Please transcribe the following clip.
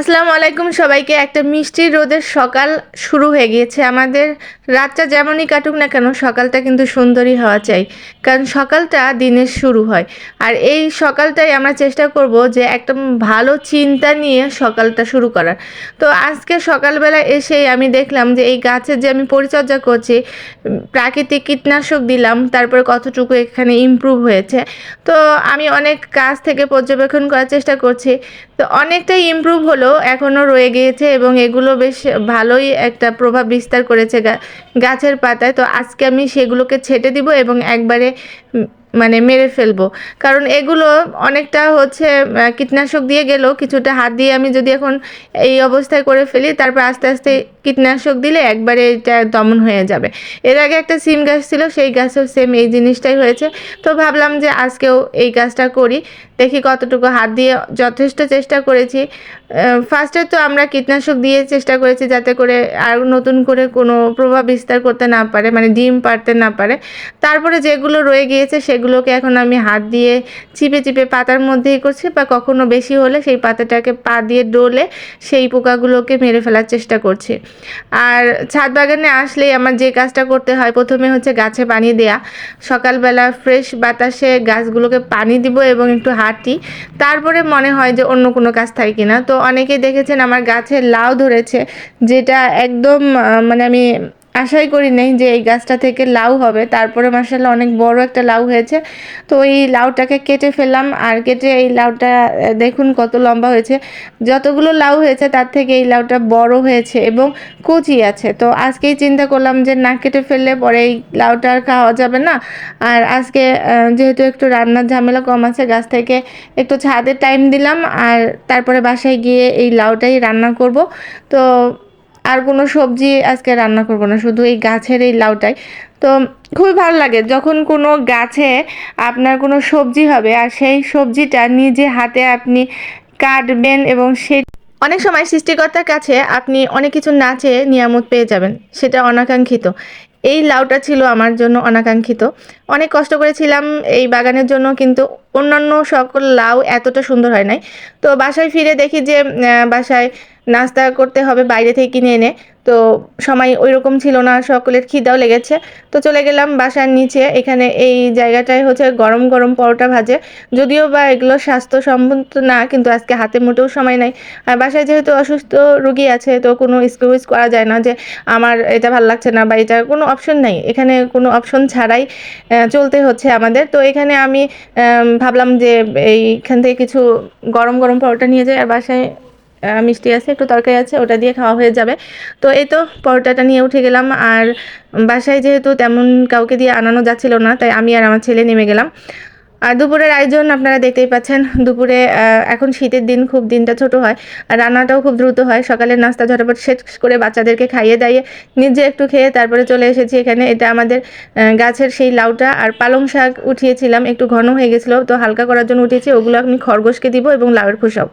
আসসালামু আলাইকুম সবাইকে। একটা মিষ্টি রোদের সকাল শুরু হয়ে গিয়েছে। আমাদের রাতটা যেমনই কাটুক না কেন, সকালটা কিন্তু সুন্দরই হওয়া চাই। কারণ সকালটা দিনের শুরু হয়। আর এই সকালটাই আমরা চেষ্টা করব যে একটা ভালো চিন্তা নিয়ে সকালটা শুরু করার। তো আজকে সকালবেলা এসেই আমি দেখলাম যে এই গাছের যে আমি পরিচর্যা করছি প্রাকৃতিক কীটনাশক দিলাম, তারপরে কতটুকু এখানে ইমপ্রুভ হয়েছে। তো আমি অনেক কাজ থেকে পর্যবেক্ষণ করার চেষ্টা করছি। তো অনেকটাই ইমপ্রুভ হলো এখনও রয়ে গিয়েছে এবং এগুলো বেশ ভালোই একটা প্রভাব বিস্তার করেছে গাছের পাতায়। তো আজকে আমি সেগুলোকে ছেটে দিব এবং একবারে মানে মেরে ফেলব। কারণ এগুলো অনেকটা হচ্ছে কীটনাশক দিয়ে গেলেও কিছুটা হাত দিয়ে আমি যদি এখন এই অবস্থায় করে ফেলি, তারপর আস্তে আস্তে কীটনাশক দিলে একবারে এটা দমন হয়ে যাবে। এর আগে একটা সিম গাছ ছিল, সেই গাছেও সেম এই জিনিসটাই হয়েছে। তো ভাবলাম যে আজকেও এই কাজটা করি, দেখি কতটুকু হাত দিয়ে যথেষ্ট চেষ্টা করেছি। ফার্স্টে তো আমরা কীটনাশক দিয়ে চেষ্টা করেছি যাতে করে আর নতুন করে কোনো প্রভাব বিস্তার করতে না পারে মানে ডিম পারতে না পারে। তারপরে যেগুলো রয়ে গিয়েছে সেগুলোকে এখন আমি হাত দিয়ে চিপে চিপে পাতার মধ্যেই করছি বা কখনো বেশি হলে সেই পাতাটাকে পা দিয়ে ডোলে সেই পোকাগুলোকে মেরে ফেলার চেষ্টা করছি। আর ছাদ বাগানে আসলেই আমার যে কাজটা করতে হয় প্রথমে হচ্ছে গাছে পানি দেয়া। সকালবেলা ফ্রেশ বাতাসে গাছগুলোকে পানি দিব এবং একটু হাঁটি। তারপরে মনে হয় যে অন্য কোনো কাজ থাকে কিনা। তো অনেকেই দেখেছেন আমার গাছে লাউ ধরেছে, যেটা একদম মানে আমি আশাই করি নাই যে এই গাছটা থেকে লাউ হবে। তারপরে মার্শাল্লাহ অনেক বড় একটা লাউ হয়েছে। তো এই লাউটাকে কেটে ফেললাম আর কেটে এই লাউটা দেখুন কত লম্বা হয়েছে। যতগুলো লাউ হয়েছে তার থেকে এই লাউটা বড় হয়েছে এবং কচি আছে। তো আজকেই চিন্তা করলাম যে না কেটে ফেললে পরে এই লাউটা আর খাওয়া যাবে না। আর আজকে যেহেতু একটু রান্নার ঝামেলা কম আছে, গাছ থেকে একটু ছাদে টাইম দিলাম আর তারপরে বাসায় গিয়ে এই লাউটাই রান্না করব। তো আর কোনো সবজি আজকে রান্না করব না, শুধু এই গাছের এই লাউটাই। তো খুবই ভালো লাগে যখন কোনো গাছে আপনার কোনো সবজি হবে আর সেই সবজিটা নিজে হাতে আপনি কাটবেন এবং সেই অনেক সময় সৃষ্টিকর্তার কাছে আপনি অনেক কিছু না চেয়ে নিয়ামত পেয়ে যাবেন, সেটা অনাকাঙ্ক্ষিত। এই লাউটা ছিল আমার জন্য অনাকাঙ্ক্ষিত। অনেক কষ্ট করেছিলাম এই বাগানের জন্য, কিন্তু অন্যান্য সকল লাউ এতটা সুন্দর হয় নাই। তো বাসায় ফিরে দেখি যে বাসায় নাস্তা করতে হবে বাইরে থেকে কিনে এনে। তো সময় ওই রকম ছিল না, সকলের খিদাও লেগেছে। তো চলে গেলাম বাসার নিচে। এখানে এই জায়গাটায় হচ্ছে গরম গরম পরোটা ভাজে। যদিও বা এগুলো স্বাস্থ্যসম্মত না, কিন্তু আজকে হাতে মোটেও সময় নাই। আর বাসায় যেহেতু অসুস্থ রুগী আছে, তো কোনো এক্সকিউজ করা যায় না যে আমার এটা ভালো লাগছে না বা এটা কোনো অপশন নাই। এখানে কোনো অপশন ছাড়াই চলতে হচ্ছে আমাদের। তো এখানে আমি, ভাবলাম যে এইখান থেকে কিছু গরম গরম পরোটা নিয়ে যাই। আর বাসায় মিষ্টি আছে, একটু তরকারি আছে, ওটা দিয়ে খাওয়া হয়ে যাবে। তো এই তো পরোটাটা নিয়ে উঠে গেলাম, আর বাসায় যেহেতু তেমন কাউকে দিয়ে আনানো যাচ্ছিল না, তাই আমি আর আমার ছেলে নেমে গেলাম। আর দুপুরের আয়োজন আপনারা দেখতেই পাচ্ছেন, দুপুরে এখন শীতের দিন, খুব দিনটা ছোট হয়, আর রান্নাটাও খুব দ্রুত হয়। সকালের নাস্তা ঝটাপট শেষ করে বাচ্চাদেরকে খাইয়ে দাইয়ে নিজে একটু খেয়ে তারপরে চলে এসেছি এখানে। এটা আমাদের গাছের সেই লাউটা, আর পালং শাক উঠিয়েছিলাম, একটু ঘন হয়ে গেছিল, তো হালকা করার জন্য উঠিয়েছি, ওগুলো আমি খরগোশকে দিব এবং লাউয়ের খোসাও।